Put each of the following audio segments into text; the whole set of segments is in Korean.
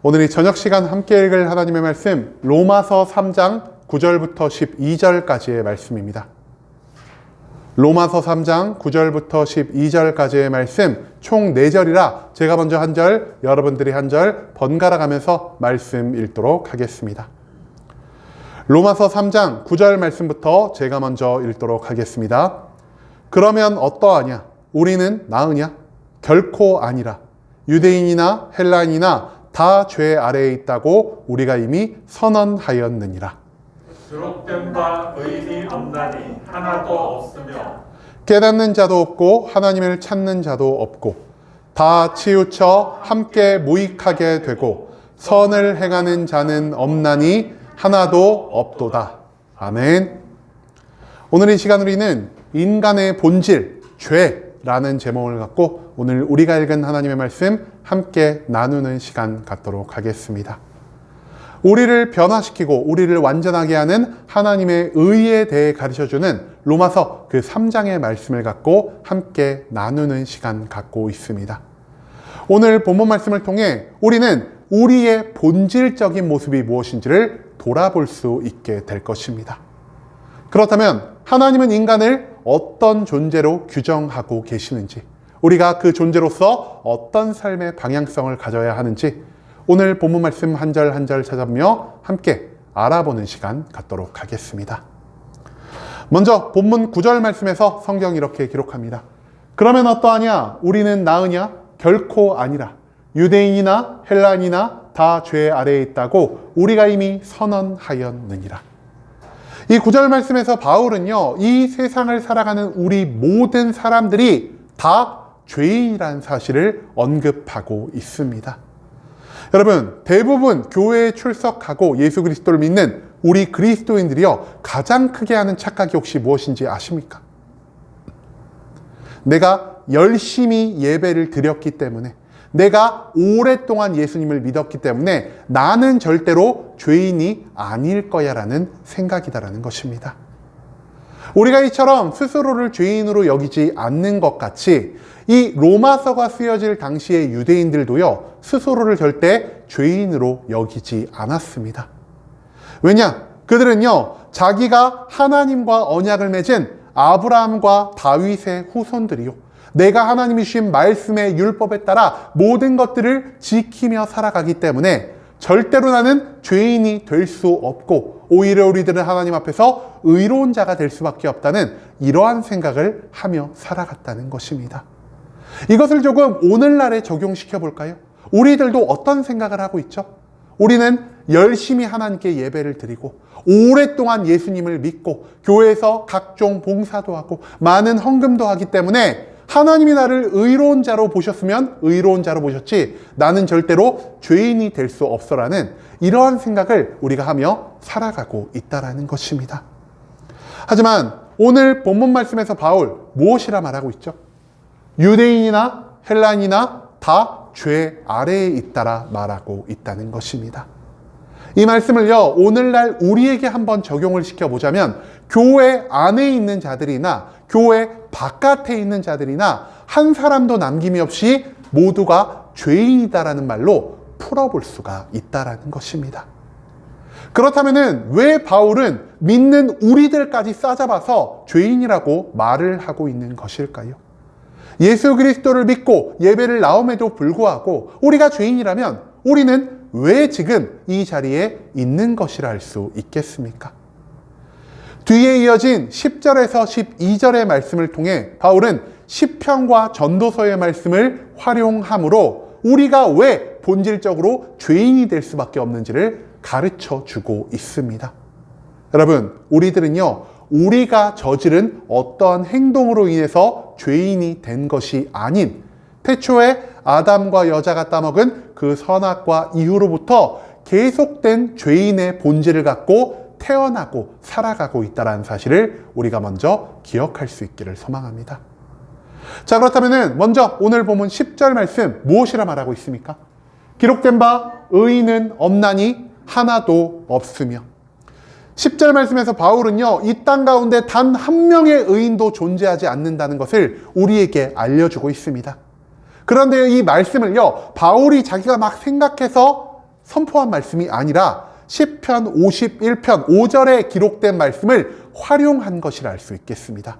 오늘 이 저녁 시간 함께 읽을 하나님의 말씀 로마서 3장 9절부터 12절까지의 말씀입니다. 로마서 3장 9절부터 12절까지의 말씀 총 4절이라 제가 먼저 한 절, 여러분들이 한 절 번갈아 가면서 말씀 읽도록 하겠습니다. 로마서 3장 9절 말씀부터 제가 먼저 읽도록 하겠습니다. 그러면 어떠하냐? 우리는 나으냐? 결코 아니라. 유대인이나 헬라인이나 다 죄 아래에 있다고 우리가 이미 선언하였느니라. 기록된 바 의인이 없나니 하나도 없으며 깨닫는 자도 없고 하나님을 찾는 자도 없고 다 치우쳐 함께 무익하게 되고 선을 행하는 자는 없나니 하나도 없도다. 아멘. 오늘 이 시간 우리는 인간의 본질, 죄라는 제목을 갖고 오늘 우리가 읽은 하나님의 말씀 함께 나누는 시간 갖도록 하겠습니다. 우리를 변화시키고 우리를 완전하게 하는 하나님의 의에 대해 가르쳐주는 로마서 그 3장의 말씀을 갖고 함께 나누는 시간 갖고 있습니다. 오늘 본문 말씀을 통해 우리는 우리의 본질적인 모습이 무엇인지를 돌아볼 수 있게 될 것입니다. 그렇다면 하나님은 인간을 어떤 존재로 규정하고 계시는지, 우리가 그 존재로서 어떤 삶의 방향성을 가져야 하는지 오늘 본문 말씀 한 절 한 절 찾아보며 함께 알아보는 시간 갖도록 하겠습니다. 먼저 본문 9절 말씀에서 성경 이렇게 기록합니다. 그러면 어떠하냐? 우리는 나으냐? 결코 아니라. 유대인이나 헬란이나 다 죄 아래에 있다고 우리가 이미 선언하였느니라. 이 9절 말씀에서 바울은요, 이 세상을 살아가는 우리 모든 사람들이 다 죄인이라는 사실을 언급하고 있습니다. 여러분, 대부분 교회에 출석하고 예수 그리스도를 믿는 우리 그리스도인들이요, 가장 크게 하는 착각이 혹시 무엇인지 아십니까? 내가 열심히 예배를 드렸기 때문에, 내가 오랫동안 예수님을 믿었기 때문에 나는 절대로 죄인이 아닐 거야 라는 생각이다라는 것입니다. 우리가 이처럼 스스로를 죄인으로 여기지 않는 것 같이 이 로마서가 쓰여질 당시의 유대인들도요, 스스로를 절대 죄인으로 여기지 않았습니다. 왜냐? 그들은요, 자기가 하나님과 언약을 맺은 아브라함과 다윗의 후손들이요. 내가 하나님이 주신 말씀의 율법에 따라 모든 것들을 지키며 살아가기 때문에 절대로 나는 죄인이 될 수 없고 오히려 우리들은 하나님 앞에서 의로운 자가 될 수밖에 없다는 이러한 생각을 하며 살아갔다는 것입니다. 이것을 조금 오늘날에 적용시켜 볼까요? 우리들도 어떤 생각을 하고 있죠? 우리는 열심히 하나님께 예배를 드리고 오랫동안 예수님을 믿고 교회에서 각종 봉사도 하고 많은 헌금도 하기 때문에 하나님이 나를 의로운 자로 보셨으면 의로운 자로 보셨지 나는 절대로 죄인이 될 수 없어라는 이러한 생각을 우리가 하며 살아가고 있다라는 것입니다. 하지만 오늘 본문 말씀에서 바울 무엇이라 말하고 있죠? 유대인이나 헬란이나 다 죄 아래에 있다라 말하고 있다는 것입니다. 이 말씀을요, 오늘날 우리에게 한번 적용을 시켜보자면, 교회 안에 있는 자들이나, 교회 바깥에 있는 자들이나, 한 사람도 남김이 없이 모두가 죄인이다라는 말로 풀어볼 수가 있다라는 것입니다. 그렇다면은 왜 바울은 믿는 우리들까지 싸잡아서 죄인이라고 말을 하고 있는 것일까요? 예수 그리스도를 믿고 예배를 나옴에도 불구하고 우리가 죄인이라면 우리는 왜 지금 이 자리에 있는 것이라 할 수 있겠습니까? 뒤에 이어진 10절에서 12절의 말씀을 통해 바울은 시편과 전도서의 말씀을 활용함으로 우리가 왜 본질적으로 죄인이 될 수밖에 없는지를 가르쳐 주고 있습니다. 여러분, 우리들은요, 우리가 저지른 어떠한 행동으로 인해서 죄인이 된 것이 아닌 태초에 아담과 여자가 따먹은 그 선악과 이후로부터 계속된 죄인의 본질을 갖고 태어나고 살아가고 있다는 사실을 우리가 먼저 기억할 수 있기를 소망합니다. 자, 그렇다면 먼저 오늘 보면 10절 말씀 무엇이라 말하고 있습니까? 기록된 바 의인은 없나니 하나도 없으며 10절 말씀에서 바울은요, 이 땅 가운데 단 한 명의 의인도 존재하지 않는다는 것을 우리에게 알려주고 있습니다. 그런데 이 말씀을요, 바울이 자기가 막 생각해서 선포한 말씀이 아니라 시편 51편 5절에 기록된 말씀을 활용한 것이라 할수 있겠습니다.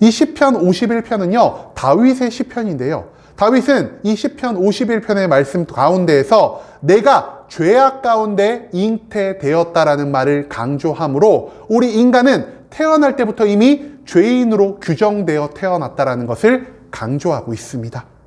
이 시편 51편은요, 다윗의 시편인데요. 다윗은 이 시편 51편의 말씀 가운데에서 내가 죄악 가운데 잉태되었다라는 말을 강조하므로 우리 인간은 태어날 때부터 이미 죄인으로 규정되어 태어났다라는 것을 강조하고 있습니다.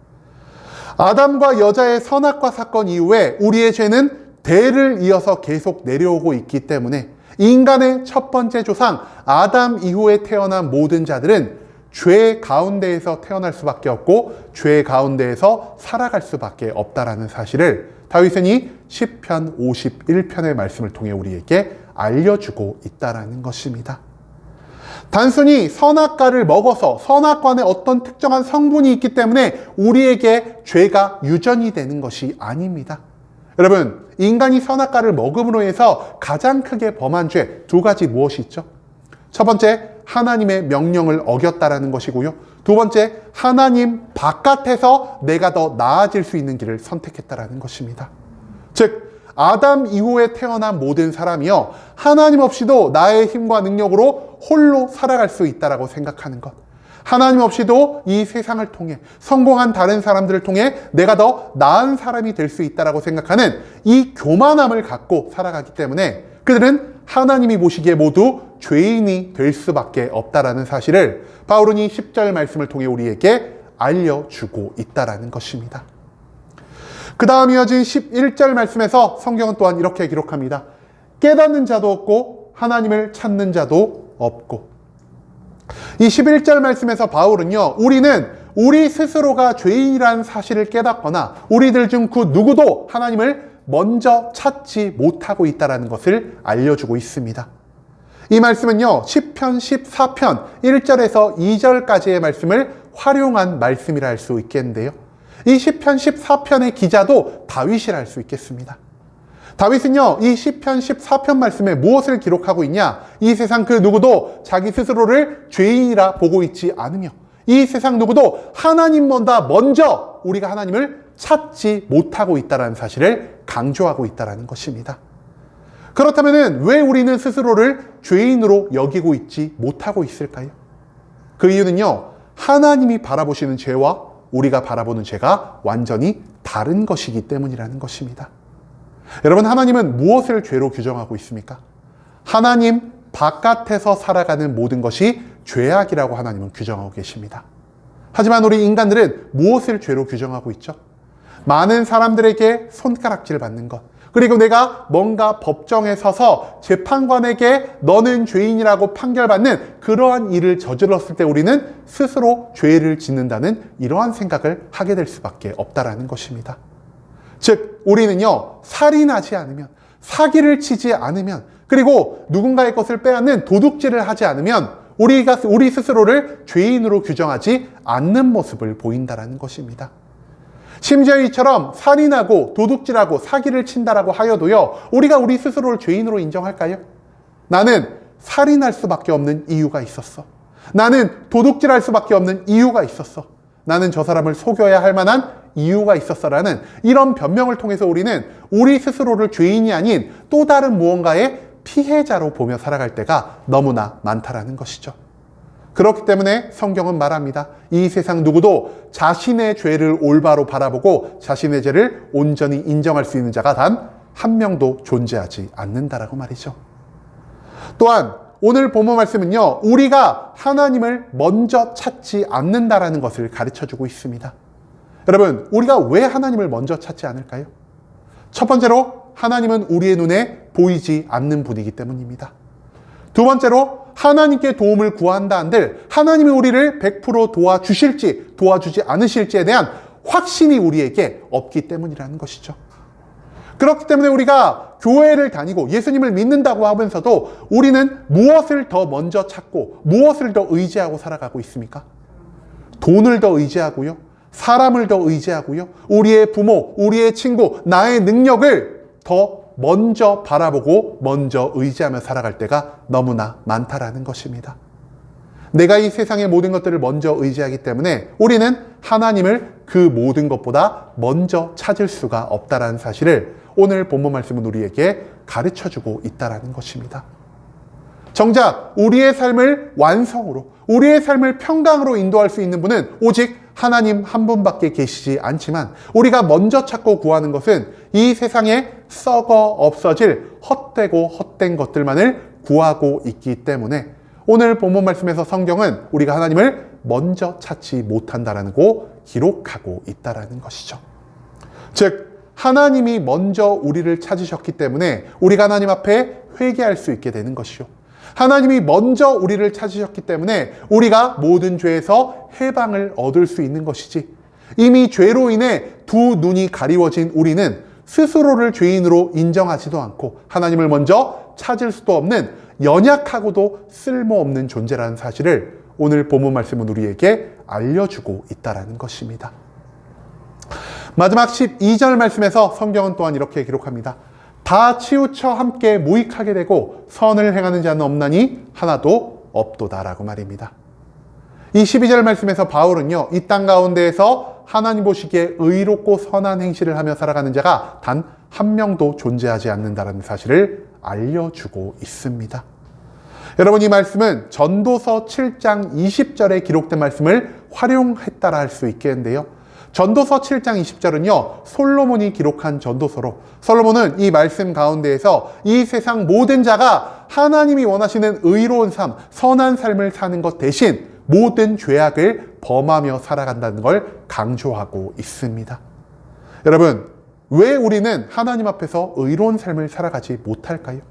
아담과 여자의 선악과 사건 이후에 우리의 죄는 대를 이어서 계속 내려오고 있기 때문에 인간의 첫 번째 조상 아담 이후에 태어난 모든 자들은 죄 가운데에서 태어날 수밖에 없고 죄 가운데에서 살아갈 수밖에 없다라는 사실을 다윗은 이 시편 51편의 말씀을 통해 우리에게 알려주고 있다라는 것입니다. 단순히 선악과를 먹어서 선악과에 어떤 특정한 성분이 있기 때문에 우리에게 죄가 유전이 되는 것이 아닙니다. 여러분, 인간이 선악과를 먹음으로 해서 가장 크게 범한 죄 두 가지 무엇이 있죠? 첫 번째, 하나님의 명령을 어겼다라는 것이고요. 두 번째, 하나님 바깥에서 내가 더 나아질 수 있는 길을 선택했다라는 것입니다. 즉, 아담 이후에 태어난 모든 사람이요. 하나님 없이도 나의 힘과 능력으로 홀로 살아갈 수 있다라고 생각하는 것. 하나님 없이도 이 세상을 통해 성공한 다른 사람들을 통해 내가 더 나은 사람이 될 수 있다라고 생각하는 이 교만함을 갖고 살아가기 때문에 그들은 하나님이 보시기에 모두 죄인이 될 수밖에 없다라는 사실을 바울은 이 10절 말씀을 통해 우리에게 알려주고 있다라는 것입니다. 그 다음 이어진 11절 말씀에서 성경은 또한 이렇게 기록합니다. 깨닫는 자도 없고 하나님을 찾는 자도 없고 이 11절 말씀에서 바울은요, 우리는 우리 스스로가 죄인이라는 사실을 깨닫거나 우리들 중 그 누구도 하나님을 먼저 찾지 못하고 있다는 것을 알려주고 있습니다. 이 말씀은요, 10편, 14편, 1절에서 2절까지의 말씀을 활용한 말씀이라 할 수 있겠는데요. 이 10편, 14편의 기자도 다윗이라 할 수 있겠습니다. 다윗은요, 이 시편 14편 말씀에 무엇을 기록하고 있냐? 이 세상 그 누구도 자기 스스로를 죄인이라 보고 있지 않으며, 이 세상 누구도 하나님보다 먼저 우리가 하나님을 찾지 못하고 있다는 사실을 강조하고 있다는 것입니다. 그렇다면 왜 우리는 스스로를 죄인으로 여기고 있지 못하고 있을까요? 그 이유는요, 하나님이 바라보시는 죄와 우리가 바라보는 죄가 완전히 다른 것이기 때문이라는 것입니다. 여러분, 하나님은 무엇을 죄로 규정하고 있습니까? 하나님 바깥에서 살아가는 모든 것이 죄악이라고 하나님은 규정하고 계십니다. 하지만 우리 인간들은 무엇을 죄로 규정하고 있죠? 많은 사람들에게 손가락질 받는 것. 그리고 내가 뭔가 법정에 서서 재판관에게 너는 죄인이라고 판결받는 그러한 일을 저질렀을 때 우리는 스스로 죄를 짓는다는 이러한 생각을 하게 될 수밖에 없다라는 것입니다. 즉, 우리는요, 살인하지 않으면, 사기를 치지 않으면, 그리고 누군가의 것을 빼앗는 도둑질을 하지 않으면, 우리가, 우리 스스로를 죄인으로 규정하지 않는 모습을 보인다라는 것입니다. 심지어 이처럼 살인하고 도둑질하고 사기를 친다라고 하여도요, 우리가 우리 스스로를 죄인으로 인정할까요? 나는 살인할 수밖에 없는 이유가 있었어. 나는 도둑질할 수밖에 없는 이유가 있었어. 나는 저 사람을 속여야 할 만한 이유가 있었어라는 이런 변명을 통해서 우리는 우리 스스로를 죄인이 아닌 또 다른 무언가의 피해자로 보며 살아갈 때가 너무나 많다라는 것이죠. 그렇기 때문에 성경은 말합니다. 이 세상 누구도 자신의 죄를 올바로 바라보고 자신의 죄를 온전히 인정할 수 있는 자가 단 한 명도 존재하지 않는다라고 말이죠. 또한 오늘 본문 말씀은요, 우리가 하나님을 먼저 찾지 않는다라는 것을 가르쳐 주고 있습니다. 여러분, 우리가 왜 하나님을 먼저 찾지 않을까요? 첫 번째로, 하나님은 우리의 눈에 보이지 않는 분이기 때문입니다. 두 번째로, 하나님께 도움을 구한다 한들, 하나님이 우리를 100% 도와주실지, 도와주지 않으실지에 대한 확신이 우리에게 없기 때문이라는 것이죠. 그렇기 때문에 우리가 교회를 다니고 예수님을 믿는다고 하면서도 우리는 무엇을 더 먼저 찾고 무엇을 더 의지하고 살아가고 있습니까? 돈을 더 의지하고요. 사람을 더 의지하고요. 우리의 부모, 우리의 친구, 나의 능력을 더 먼저 바라보고 먼저 의지하며 살아갈 때가 너무나 많다라는 것입니다. 내가 이 세상의 모든 것들을 먼저 의지하기 때문에 우리는 하나님을 그 모든 것보다 먼저 찾을 수가 없다라는 사실을 오늘 본문 말씀은 우리에게 가르쳐 주고 있다라는 것입니다. 정작 우리의 삶을 완성으로, 우리의 삶을 평강으로 인도할 수 있는 분은 오직 하나님 한 분밖에 계시지 않지만 우리가 먼저 찾고 구하는 것은 이 세상에 썩어 없어질 헛되고 헛된 것들만을 구하고 있기 때문에 오늘 본문 말씀에서 성경은 우리가 하나님을 먼저 찾지 못한다라고 기록하고 있다라는 것이죠. 즉 하나님이 먼저 우리를 찾으셨기 때문에 우리가 하나님 앞에 회개할 수 있게 되는 것이요. 하나님이 먼저 우리를 찾으셨기 때문에 우리가 모든 죄에서 해방을 얻을 수 있는 것이지. 이미 죄로 인해 두 눈이 가리워진 우리는 스스로를 죄인으로 인정하지도 않고 하나님을 먼저 찾을 수도 없는 연약하고도 쓸모없는 존재라는 사실을 오늘 본문 말씀은 우리에게 알려주고 있다라는 것입니다. 마지막 12절 말씀에서 성경은 또한 이렇게 기록합니다. 다 치우쳐 함께 모익하게 되고 선을 행하는 자는 없나니 하나도 없도다라고 말입니다. 이 12절 말씀에서 바울은요, 이 땅 가운데에서 하나님 보시기에 의롭고 선한 행실을 하며 살아가는 자가 단 한 명도 존재하지 않는다는 사실을 알려주고 있습니다. 여러분 이 말씀은 전도서 7장 20절에 기록된 말씀을 활용했다라 할 수 있겠는데요. 전도서 7장 20절은요, 솔로몬이 기록한 전도서로, 솔로몬은 이 말씀 가운데에서 이 세상 모든 자가 하나님이 원하시는 의로운 삶, 선한 삶을 사는 것 대신 모든 죄악을 범하며 살아간다는 걸 강조하고 있습니다. 여러분, 왜 우리는 하나님 앞에서 의로운 삶을 살아가지 못할까요?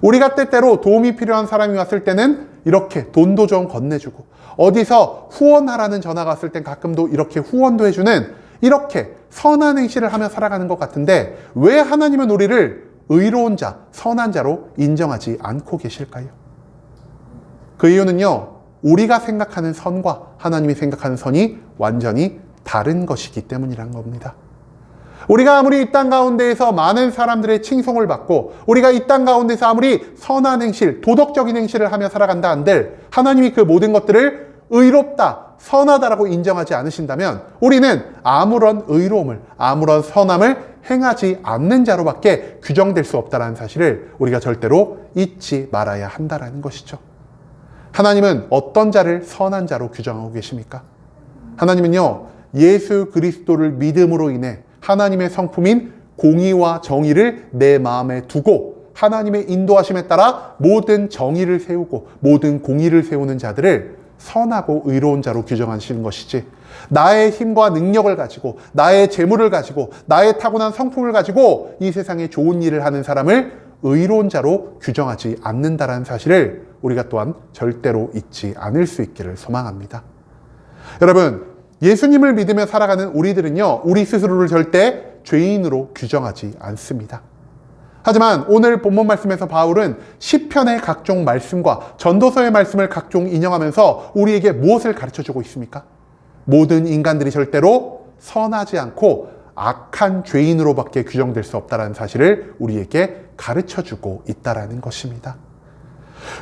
우리가 때때로 도움이 필요한 사람이 왔을 때는 이렇게 돈도 좀 건네주고 어디서 후원하라는 전화가 왔을 땐 가끔도 이렇게 후원도 해주는 이렇게 선한 행실을 하며 살아가는 것 같은데 왜 하나님은 우리를 의로운 자, 선한 자로 인정하지 않고 계실까요? 그 이유는요, 우리가 생각하는 선과 하나님이 생각하는 선이 완전히 다른 것이기 때문이란 겁니다. 우리가 아무리 이 땅 가운데에서 많은 사람들의 칭송을 받고 우리가 이 땅 가운데서 아무리 선한 행실, 도덕적인 행실을 하며 살아간다 한들 하나님이 그 모든 것들을 의롭다, 선하다라고 인정하지 않으신다면 우리는 아무런 의로움을, 아무런 선함을 행하지 않는 자로밖에 규정될 수 없다는 사실을 우리가 절대로 잊지 말아야 한다라는 것이죠. 하나님은 어떤 자를 선한 자로 규정하고 계십니까? 하나님은요, 예수 그리스도를 믿음으로 인해 하나님의 성품인 공의와 정의를 내 마음에 두고 하나님의 인도하심에 따라 모든 정의를 세우고 모든 공의를 세우는 자들을 선하고 의로운 자로 규정하시는 것이지 나의 힘과 능력을 가지고 나의 재물을 가지고 나의 타고난 성품을 가지고 이 세상에 좋은 일을 하는 사람을 의로운 자로 규정하지 않는다라는 사실을 우리가 또한 절대로 잊지 않을 수 있기를 소망합니다. 여러분, 예수님을 믿으며 살아가는 우리들은요, 우리 스스로를 절대 죄인으로 규정하지 않습니다. 하지만 오늘 본문 말씀에서 바울은 시편의 각종 말씀과 전도서의 말씀을 각종 인용하면서 우리에게 무엇을 가르쳐 주고 있습니까? 모든 인간들이 절대로 선하지 않고 악한 죄인으로밖에 규정될 수 없다는 사실을 우리에게 가르쳐 주고 있다라는 것입니다.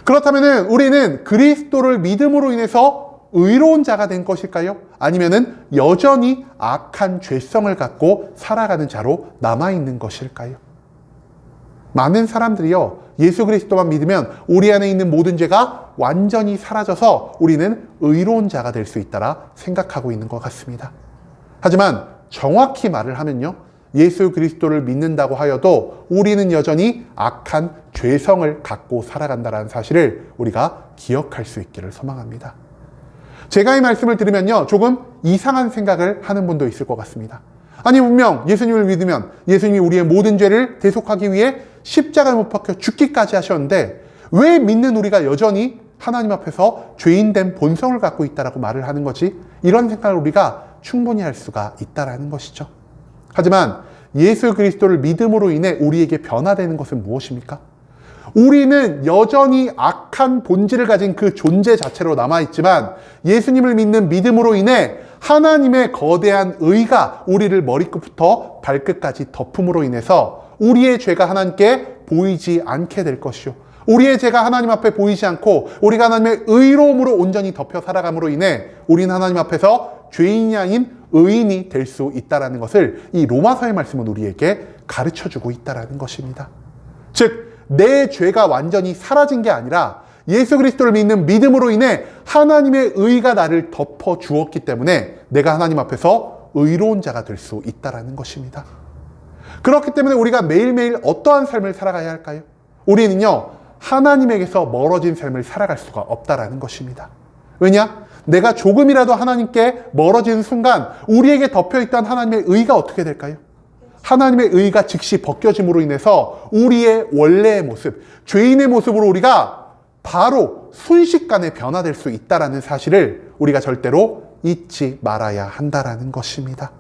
그렇다면 우리는 그리스도를 믿음으로 인해서 의로운 자가 된 것일까요? 아니면은 여전히 악한 죄성을 갖고 살아가는 자로 남아있는 것일까요? 많은 사람들이요, 예수 그리스도만 믿으면 우리 안에 있는 모든 죄가 완전히 사라져서 우리는 의로운 자가 될 수 있다라 생각하고 있는 것 같습니다. 하지만 정확히 말을 하면요, 예수 그리스도를 믿는다고 하여도 우리는 여전히 악한 죄성을 갖고 살아간다는 사실을 우리가 기억할 수 있기를 소망합니다. 제가 이 말씀을 들으면요, 조금 이상한 생각을 하는 분도 있을 것 같습니다. 아니, 분명 예수님을 믿으면 예수님이 우리의 모든 죄를 대속하기 위해 십자가에 못 박혀 죽기까지 하셨는데 왜 믿는 우리가 여전히 하나님 앞에서 죄인된 본성을 갖고 있다라고 말을 하는 거지? 이런 생각을 우리가 충분히 할 수가 있다라는 것이죠. 하지만 예수 그리스도를 믿음으로 인해 우리에게 변화되는 것은 무엇입니까? 우리는 여전히 악한 본질을 가진 그 존재 자체로 남아있지만 예수님을 믿는 믿음으로 인해 하나님의 거대한 의가 우리를 머리끝부터 발끝까지 덮음으로 인해서 우리의 죄가 하나님께 보이지 않게 될 것이요. 우리의 죄가 하나님 앞에 보이지 않고 우리가 하나님의 의로움으로 온전히 덮여 살아감으로 인해 우리는 하나님 앞에서 죄인이 아닌 의인이 될 수 있다라는 것을 이 로마서의 말씀은 우리에게 가르쳐 주고 있다라는 것입니다. 즉, 내 죄가 완전히 사라진 게 아니라 예수 그리스도를 믿는 믿음으로 인해 하나님의 의가 나를 덮어 주었기 때문에 내가 하나님 앞에서 의로운 자가 될 수 있다라는 것입니다. 그렇기 때문에 우리가 매일매일 어떠한 삶을 살아가야 할까요? 우리는요, 하나님에게서 멀어진 삶을 살아갈 수가 없다라는 것입니다. 왜냐? 내가 조금이라도 하나님께 멀어지는 순간 우리에게 덮여 있던 하나님의 의가 어떻게 될까요? 하나님의 의가 즉시 벗겨짐으로 인해서 우리의 원래의 모습, 죄인의 모습으로 우리가 바로 순식간에 변화될 수 있다라는 사실을 우리가 절대로 잊지 말아야 한다라는 것입니다.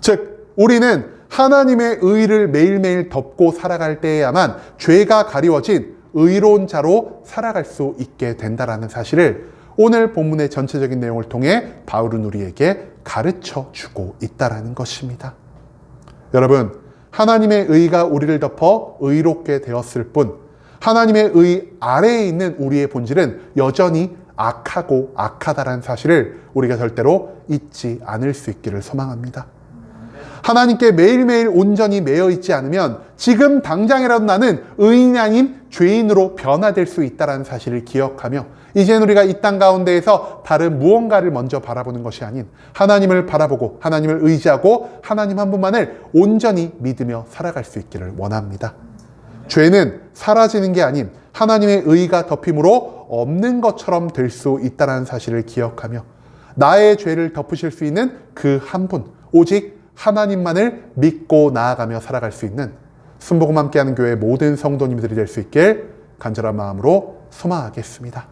즉, 우리는 하나님의 의를 매일매일 덮고 살아갈 때에야만 죄가 가리워진 의로운 자로 살아갈 수 있게 된다라는 사실을 오늘 본문의 전체적인 내용을 통해 바울은 우리에게 가르쳐 주고 있다라는 것입니다. 여러분, 하나님의 의가 우리를 덮어 의롭게 되었을 뿐, 하나님의 의 아래에 있는 우리의 본질은 여전히 악하고 악하다라는 사실을 우리가 절대로 잊지 않을 수 있기를 소망합니다. 하나님께 매일매일 온전히 매여 있지 않으면 지금 당장이라도 나는 의인이 아닌 죄인으로 변화될 수 있다는 사실을 기억하며 이제는 우리가 이 땅 가운데에서 다른 무언가를 먼저 바라보는 것이 아닌 하나님을 바라보고 하나님을 의지하고 하나님 한 분만을 온전히 믿으며 살아갈 수 있기를 원합니다. 죄는 사라지는 게 아닌 하나님의 의가 덮임으로 없는 것처럼 될 수 있다는 사실을 기억하며 나의 죄를 덮으실 수 있는 그 한 분, 오직 하나님만을 믿고 나아가며 살아갈 수 있는 순복음 함께하는 교회 모든 성도님들이 될 수 있길 간절한 마음으로 소망하겠습니다.